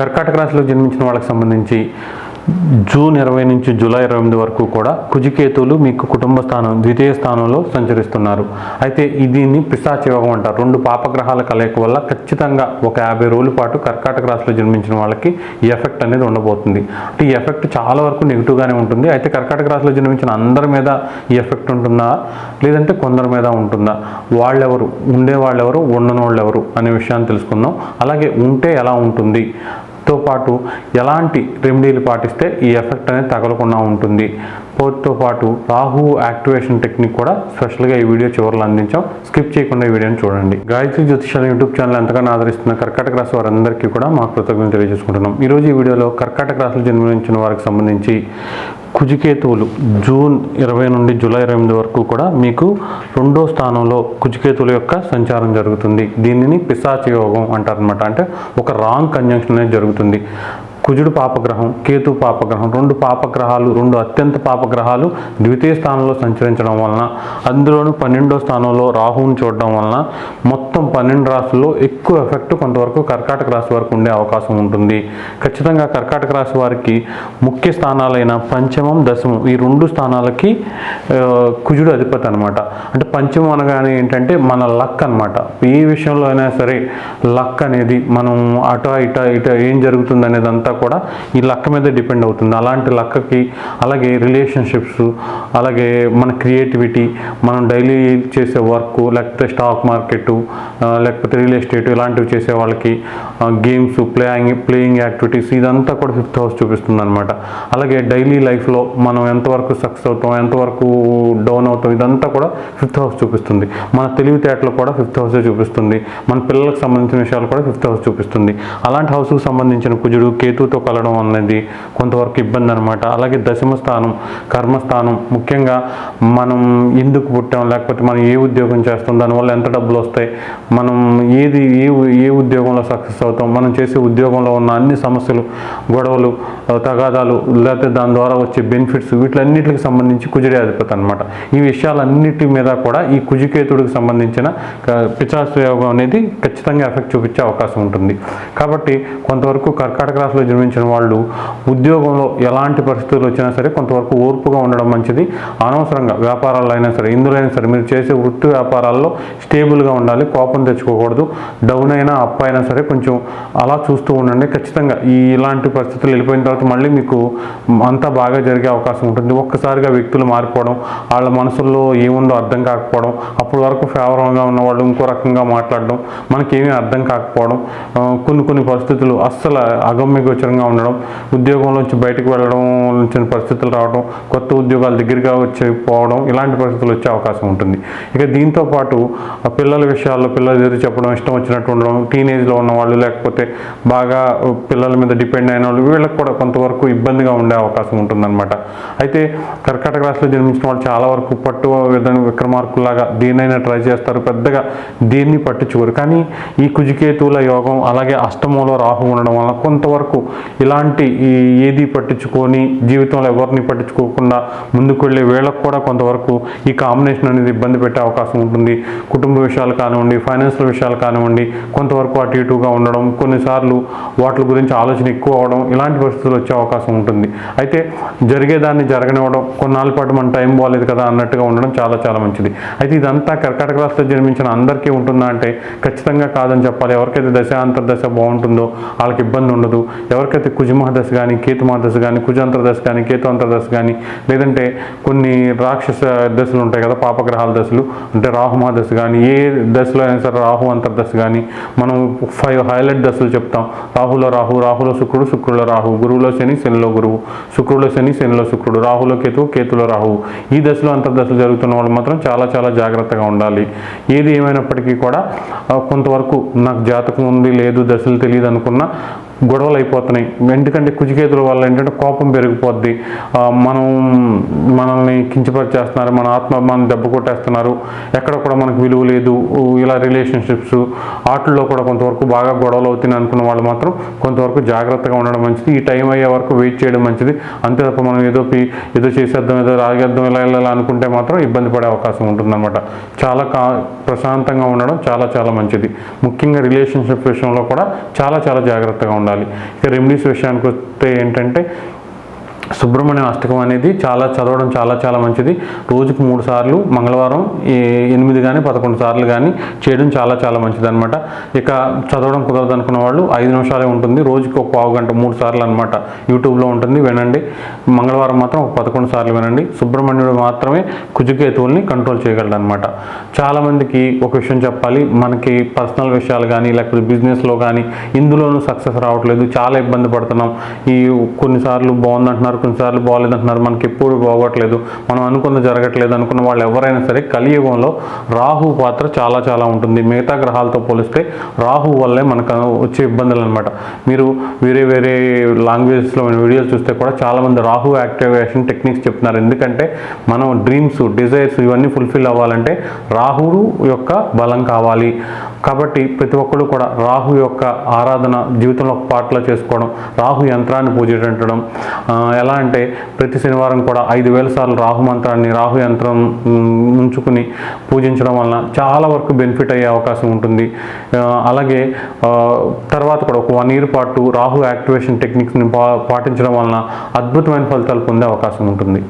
కర్కాటక రాశిలో జన్మించిన వాళ్ళకి సంబంధించి జూన్ ఇరవై నుంచి జూలై ఇరవై ఎనిమిది వరకు కూడా కుజికేతువులు మీకు కుటుంబ స్థానం ద్వితీయ స్థానంలో సంచరిస్తున్నారు. అయితే దీన్ని పిశాచ యోగం అంటారు. రెండు పాపగ్రహాల కలయిక వల్ల ఖచ్చితంగా ఒక యాభై రోజుల పాటు కర్కాటక రాశిలో జన్మించిన వాళ్ళకి ఈ ఎఫెక్ట్ అనేది ఉండబోతుంది. అంటే ఈ ఎఫెక్ట్ చాలా వరకు నెగిటివ్గానే ఉంటుంది. అయితే కర్కాటక రాశిలో జన్మించిన అందరి మీద ఈ ఎఫెక్ట్ ఉంటుందా? లేదంటే కొందరి మీద ఉంటుందా? వాళ్ళెవరు? ఉండేవాళ్ళెవరు? ఉండని వాళ్ళెవరు అనే విషయాన్ని తెలుసుకుందాం. అలాగే ఉంటే ఎలా ఉంటుంది? తో పాటు ఎలాంటి రెమెడీలు పాటిస్తే ఈ ఎఫెక్ట్ అనేది తగలకుండా ఉంటుంది. పోతో పాటు రాహు యాక్టివేషన్ టెక్నిక్ కూడా స్పెషల్గా ఈ వీడియో చివరిలో అందించాం. స్కిప్ చేయకుండా ఈ వీడియోని చూడండి. గాయత్రి జ్యోతిషాల యూట్యూబ్ ఛానల్ ఎంతగానో ఆదరిస్తున్న కర్కాటక రాశి వారందరికీ కూడా మా కృతజ్ఞతలు తెలియజేసుకుంటున్నాం. ఈరోజు ఈ వీడియోలో కర్కాటక రాశులు జన్మించిన వారికి సంబంధించి కుజికేతువులు. జూన్ ఇరవై నుండి జూలై ఇరవై ఎనిమిది వరకు కూడా మీకు రెండో స్థానంలో కుజికేతువుల యొక్క సంచారం జరుగుతుంది. దీనిని పిశాచ యోగం అంటారనమాట అంటే ఒక రాంగ్ కంజంక్షన్ అనేది జరుగుతుంది. కుజుడు పాపగ్రహం కేతు పాపగ్రహం రెండు పాపగ్రహాలు రెండు అత్యంత పాపగ్రహాలు ద్వితీయ స్థానంలో సంచరించడం వలన అందులోనూ పన్నెండో స్థానంలో రాహువుని చూడడం వలన మొత్తం పన్నెండు రాశుల్లో ఎక్కువ ఎఫెక్ట్ కొంతవరకు కర్కాటక రాశి వరకు ఉండే అవకాశం ఉంటుంది. ఖచ్చితంగా కర్కాటక రాశి వారికి ముఖ్య స్థానాలైన పంచమం దశమం ఈ రెండు స్థానాలకి కుజుడు అధిపతి అనమాట అంటే పంచమం అనగానే ఏంటంటే మన లక్ అనమాట ఏ విషయంలో అయినా సరే లక్ అనేది మనం అటు ఇట ఇట ఏం జరుగుతుంది అనేదంతా అంతా కూడా ఈ లక్క మీద డిపెండ్ అవుతుంది. అలాంటి లక్కకి అలాగే రిలేషన్షిప్స్ అలాగే మన క్రియేటివిటీ మనం డైలీ చేసే వర్క్ లేకపోతే స్టాక్ మార్కెట్ లేకపోతే రియల్ ఎస్టేట్ ఇలాంటివి చేసే వాళ్ళకి గేమ్స్ ప్లేయింగ్ ప్లేయింగ్ యాక్టివిటీస్ ఇదంతా కూడా ఫిఫ్త్ హౌస్ చూపిస్తుంది అనమాట అలాగే డైలీ లైఫ్లో మనం ఎంతవరకు సక్సెస్ అవుతాం ఎంతవరకు డౌన్ అవుతాం ఇదంతా కూడా ఫిఫ్త్ హౌస్ చూపిస్తుంది. మన తెలివితేటలు కూడా ఫిఫ్త్ హౌసే చూపిస్తుంది. మన పిల్లలకు సంబంధించిన విషయాలు కూడా ఫిఫ్త్ హౌస్ చూపిస్తుంది. అలాంటి హౌస్కు సంబంధించిన కుజుడు కేతుతో కలడం అనేది కొంతవరకు ఇబ్బంది అనమాట అలాగే దశమ స్థానం కర్మస్థానం ముఖ్యంగా మనం ఎందుకు పుట్టాం లేకపోతే మనం ఏ ఉద్యోగం చేస్తాం దానివల్ల ఎంత డబ్బులు వస్తాయి మనం ఏది ఏ ఏ ఉద్యోగంలో సక్సెస్ అవుతాం మనం చేసే ఉద్యోగంలో ఉన్న అన్ని సమస్యలు గొడవలు తగాదాలు లేకపోతే దాని ద్వారా వచ్చే బెనిఫిట్స్ వీటిలన్నిటికి సంబంధించి కుజుడే అధిపతి అనమాట ఈ విషయాలన్నిటి మీద కూడా ఈ కుజికేతుడికి సంబంధించిన పిచాసు యోగం అనేది ఖచ్చితంగా ఎఫెక్ట్ చూపించే అవకాశం ఉంటుంది. కాబట్టి కొంతవరకు కర్కాటక రాశిలో జన్మించిన వాళ్ళు ఉద్యోగంలో ఎలాంటి పరిస్థితులు వచ్చినా సరే కొంతవరకు ఓర్పుగా ఉండడం మంచిది. అనవసరంగా వ్యాపారాల్లో అయినా సరే ఇందులో అయినా సరే మీరు చేసే వృత్తి వ్యాపారాల్లో స్టేబుల్గా ఉండాలి కోపం తెచ్చుకోకూడదు. డౌన్ అయినా అప్ అయినా సరే కొంచెం అలా చూస్తూ ఉండండి. ఖచ్చితంగా ఈ ఇలాంటి పరిస్థితులు వెళ్ళిపోయిన తర్వాత మళ్ళీ మీకు అంతా బాగా జరిగే అవకాశం ఉంటుంది. ఒక్కసారిగా వ్యక్తులు మారిపోవడం వాళ్ళ మనసుల్లో ఏముందో అర్థం కాకపోవడం అప్పటి వరకు ఫేవరంగా ఉన్నవాళ్ళు ఇంకో రకంగా మాట్లాడడం మనకేమీ అర్థం కాకపోవడం కొన్ని కొన్ని పరిస్థితులు అస్సలు అగమ్యకు గోచరంగా ఉండడం ఉద్యోగంలోంచి బయటకు వెళ్ళడం వచ్చిన పరిస్థితులు రావడం కొత్త ఉద్యోగాలు దగ్గరగా వచ్చి పోవడం ఇలాంటి పరిస్థితులు వచ్చే అవకాశం ఉంటుంది. ఇక దీంతో పాటు పిల్లల విషయాల్లో పిల్లలు ఎదురు చెప్పడం ఇష్టం వచ్చినట్టు ఉండడం టీనేజ్లో ఉన్న వాళ్ళు లేకపోతే బాగా పిల్లల మీద డిపెండ్ అయిన వాళ్ళు వీళ్ళకి కూడా కొంతవరకు ఇబ్బందిగా ఉండే అవకాశం ఉంటుందన్నమాట. అయితే కర్కాటక రాశిలో జన్మించిన వాళ్ళు చాలా వరకు పట్టు విధంగా విక్రమార్కులాగా దేన్నైనా ట్రై చేస్తారు పెద్దగా దేన్ని పట్టించుకోరు. కానీ ఈ కుజికేతువుల యోగం అలాగే అష్టమంలో రాహు ఉండడం వల్ల కొంతవరకు ఇలాంటి ఈ ఏది పట్టించుకొని జీవితంలో ఎవరిని పట్టించుకోకుండా ముందుకు వెళ్ళే వేళకు కూడా కొంతవరకు ఈ కాంబినేషన్ అనేది ఇబ్బంది పెట్టే అవకాశం ఉంటుంది. కుటుంబ విషయాలు కానివ్వండి ఫైనాన్షియల్ విషయాలు కానివ్వండి కొంతవరకు అటు ఇటుగా ఉండడం కొన్నిసార్లు వాటి గురించి ఆలోచన ఎక్కువ అవడం ఇలాంటి పరిస్థితులు వచ్చే అవకాశం ఉంటుంది. అయితే జరిగేదాన్ని జరగనివ్వడం కొన్నాళ్ళ పాటు మన టైం బాగాలేదు కదా అన్నట్టుగా ఉండడం చాలా చాలా మంచిది. అయితే ఇదంతా కర్కాటక రాశిలో జన్మించిన అందరికీ ఉంటుందా అంటే ఖచ్చితంగా కాదని చెప్పాలి. ఎవరికైతే దశ అంతర్దశ బాగుంటుందో వాళ్ళకి ఇబ్బంది ఉండదు. ఎవరికైతే కుజమహదశ కానీ కేతుమహ దశ కానీ కుజాంతరదశ కానీ కేతు అంతర్దశ కానీ లేదంటే కొన్ని రాక్షస దశలు ఉంటాయి కదా పాపగ్రహాల దశలు అంటే రాహుమహ దశ కానీ ఏ దశలో అయినా సరే రాహు అంతర్దశ కానీ మనం ఫైవ్ హైలైట్ దశలు చెప్తాం. రాహులో రాహు రాహులో శుక్రుడు శుక్రులో రాహు గురువులో శని శనిలో గురువు. శుక్రుడిలో శని శనిలో శుక్రుడు రాహులో కేతువు కేతులో రాహువు. ఈ దశలో అంతర్దశలు జరుగుతున్న వాళ్ళు మాత్రం చాలా చాలా జాగ్రత్తగా ఉండాలి. ఏది ఏమైనప్పటికీ కూడా కొంతవరకు నాకు జాతకం ఉంది లేదు దశలు తెలియదు అనుకున్నా గొడవలు అయిపోతున్నాయి. ఎందుకంటే కుజికేతుల వల్ల ఏంటంటే కోపం పెరిగిపోద్ది. మనం మనల్ని కించపరిచేస్తున్నారు మన ఆత్మాభిమానం దెబ్బ కొట్టేస్తున్నారు. ఎక్కడ కూడా మనకు విలువ లేదు. ఇలా రిలేషన్షిప్స్ ఆటల్లో కూడా కొంతవరకు బాగా గొడవలు అవుతున్నాయి అనుకున్న వాళ్ళు మాత్రం కొంతవరకు జాగ్రత్తగా ఉండడం మంచిది. ఈ టైం అయ్యే వరకు వెయిట్ చేయడం మంచిది. అంతే తప్ప మనం ఏదో పి- ఏదో చేసేద్దాం ఏదో రాగేద్దాం ఇలా ఇలా అనుకుంటే మాత్రం ఇబ్బంది పడే అవకాశం ఉంటుందన్నమాట. చాలా కా ప్రశాంతంగా ఉండడం చాలా చాలా మంచిది. ముఖ్యంగా రిలేషన్షిప్ విషయంలో కూడా చాలా చాలా జాగ్రత్తగా ఉండడం ఉండాలి. ఇక రెమెడీస్ విషయానికి వస్తే ఏంటంటే సుబ్రహ్మణ్యం అష్టకం అనేది చాలా చదవడం చాలా చాలా మంచిది. రోజుకు మూడు సార్లు మంగళవారం ఎనిమిది కానీ పదకొండు సార్లు కానీ చేయడం చాలా చాలా మంచిది అనమాట ఇక చదవడం కుదరదు అనుకున్న వాళ్ళు ఐదు నిమిషాలే ఉంటుంది. రోజుకి ఒక పావు గంట మూడు సార్లు అనమాట యూట్యూబ్లో ఉంటుంది వినండి. మంగళవారం మాత్రం ఒక పదకొండు సార్లు వినండి. సుబ్రహ్మణ్యుడు మాత్రమే కుజుకేతువుల్ని కంట్రోల్ చేయగలడు అనమాట చాలామందికి ఒక విషయం చెప్పాలి. మనకి పర్సనల్ విషయాలు కానీ లేకపోతే బిజినెస్లో కానీ ఇందులోనూ సక్సెస్ రావట్లేదు. చాలా ఇబ్బంది పడుతున్నాం. ఈ కొన్నిసార్లు బాగుందంటున్నారు కొన్నిసార్లు బాగాలేదంటున్నారు మనకి ఎప్పుడు బాగోట్లేదు. మనం అనుకున్న జరగట్లేదు. అనుకున్న వాళ్ళు ఎవరైనా సరే కలియుగంలో రాహు పాత్ర చాలా చాలా ఉంటుంది. మిగతా గ్రహాలతో పోలిస్తే రాహు వల్లే మనకు వచ్చే ఇబ్బందులు అనమాట మీరు వేరే వేరే లాంగ్వేజెస్లో వీడియోస్ చూస్తే కూడా చాలామంది రాహు యాక్టివేషన్ టెక్నిక్స్ చెప్తున్నారు. ఎందుకంటే మనం డ్రీమ్స్ డిజైర్స్ ఇవన్నీ ఫుల్ఫిల్ అవ్వాలంటే రాహువు యొక్క బలం కావాలి. కాబట్టి ప్రతి ఒక్కరు కూడా రాహు యొక్క ఆరాధన జీవితంలో పాటలో చేసుకోవడం రాహు యంత్రాన్ని పూజించడం ఎలా అంటే ప్రతి శనివారం కూడా ఐదు వేల సార్లు రాహు మంత్రాన్ని రాహు యంత్రం ఉంచుకుని పూజించడం వలన చాలా వరకు బెనిఫిట్ అయ్యే అవకాశం ఉంటుంది. అలాగే తర్వాత కూడా ఒక వన్ ఇయర్ పాటు రాహు యాక్టివేషన్ టెక్నిక్స్ని పా పాటించడం వలన అద్భుతమైన ఫలితాలు పొందే అవకాశం ఉంటుంది.